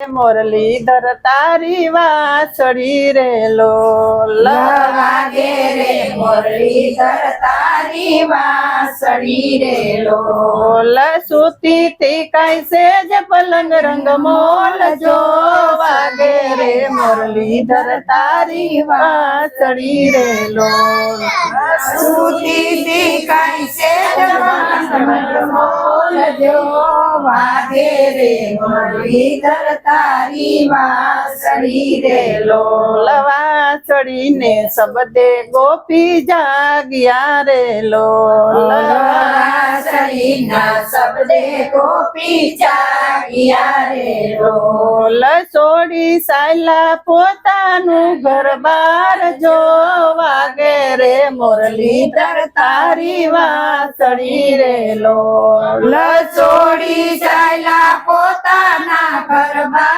મોરલીધર તારી વાસળી રે લોલ વાગે રે મુરલીધર તારી વાસળી રે લો. લોલ સુતી તી કૈસે જ પલંગ રંગ મોલ જો વાગે રે મુરલીધર તારી વાસળી રે લોલ સુતી તી પલંગ છે મોલ જો વાગે રે મુરલીધર તારી વાસળી રે લો લોલ વાસળીને ગોપી જાગ્યા રે લોલવા ચડીના સબદે ગોપી જાગ્યા રે લો લોલ છોડી સાયલા પોતાનું ઘર બાર જો વાગે રે. મુરલીધર તારી વાસળી રે લોલ છોડી સાયલા પોતાના ઘર બાર દેવ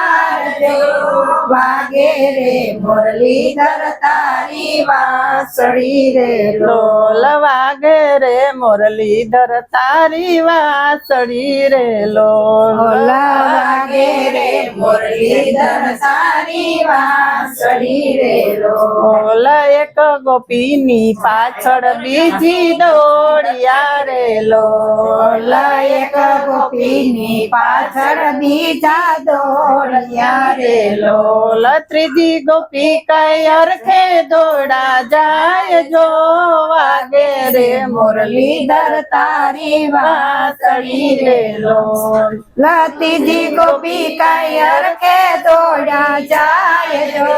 વાગે રે મુરલીધર તારી વાસળી રે લોલ વાગે રે મુરલીધર તારી વાસળી રે લોલ વાગે રે મુરલીધર તારી વાસળી રે લોલ. એક ગોપીની પાછળ બીજી દોડિયા રે લોલ એક ગોપીની પાછળ બીજા દોડ્યા લો લોલ ત્રીજી ગોપી કઈ અર્થે દોડા જાય જો વાગે રે મુરલીધર તારી વાસળી રે લોલ લતીજી ગોપી કઈ અર્થે દોડા જાય જો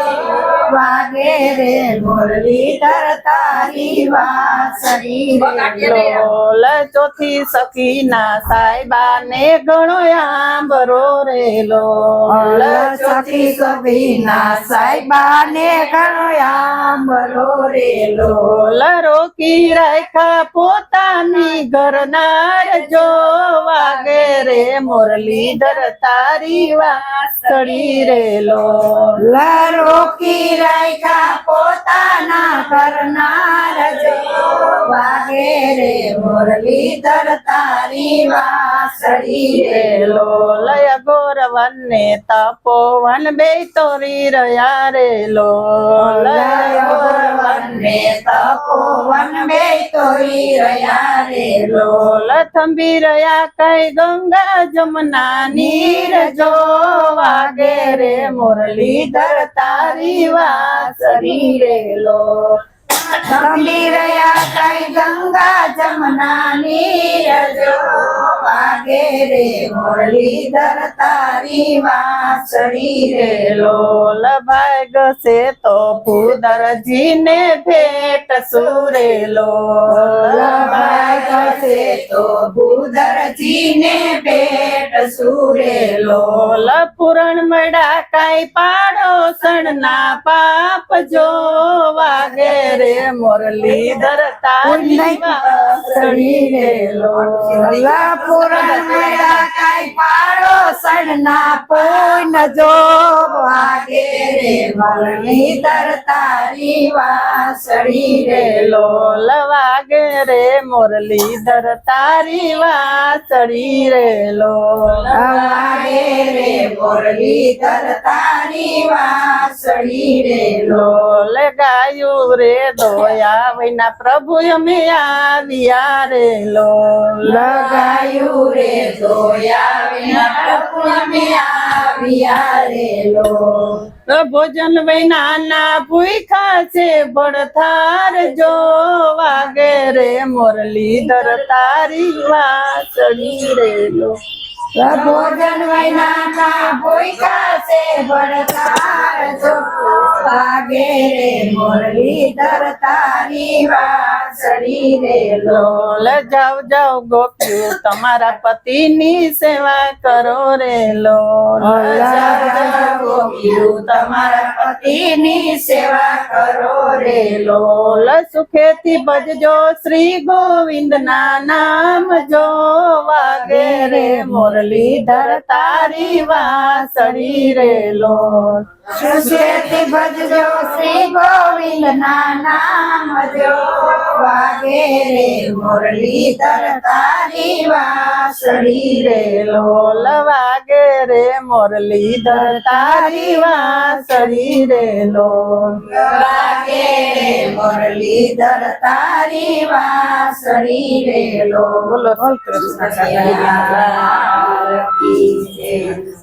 વાગે રે મુરલીધર તારી વાસળી રે લોલ ચોથી સખી ના સાહેબા ને ગણો આંબરો રે લોલ સખી કબીના સાહેબા ને આંબરો રે લોલ રોકી રાખ્યા પોતાની ઘરનાર જો વાગે રે મુરલીધર તારી વાસળી રે લોલ રોકી રાખ્યા પોતાના કરનાર જો વાગે રે મુરલીધર તારી વાસળી રે લો ગોરવન ને તપોવન બે તોરી રહ્યા રે ને તપોવન બે તોરી રહ્યા રે લો. લોલ થંભી રહ્યા કઈ ગંગા જમના નીર જો વાગે રે મુરલીધર તારી વાસરી રે લો. થંભી રહ્યા કઈ ગંગા જમના નીર જો વાગે રે મુરલીધર તારી વાસળી રે લોલ ભાગશે તો પુદરજીને ભેટ સુરે લોલ ભાઈ કસે તો ભૂધરજીને ભેટ સુરે. લો લોલ પુરણ મડા કાઈ પાડો ના પાપ જો વાગે રે. મુરલીધર તારી વાસળી રે. લોલ પુરણ પાડો કોઈ પૂન જો વાગે રે મુરલીધર તારી વાસળી રે, લોલ વાગે રે મુરલીધર તારી વાસળી રે, લોલ વાગે રે મુરલીધર તારી વાસળી રે, લોલ ગાયું રે, દોયા વિના પ્રભુ અમે આવ્યા રે, લોલ લગાયું રે જોયા વિના પ્રભુ આવ્યા રે લો ભોજન વિના ના ભૂખા છે ભડથાર જો વાગે રે મુરલીધર તારી વાસળી રે લોલ ભોજન વિના ના ભૂખા છે ભડકાર જો વાગે રે મુરલીધર તારી વાસળી રે લોલ જાવ જાવ ગોપ્યું તમારા પતિની સેવા કરો રે લોલ ગોપીયું તમારા પતિની સેવા કરો રે લોલ સુખેથી ભજજો શ્રી ગોવિંદ ના નામ જો વાગે રે મુરલીધર તારી વાસળી રે લોલ સુશેતી ભજજો શ્રી ગોવિંદ ના નામ જો વાગે રે મુરલીધર તારી વાસળી રે લોલ વાગે રે મુરલીધર તારી વાસળી રે લોલ વાગે રે મુરલીધર તારી વાસળી રે કૃષ્ણ લાલ. કી જય.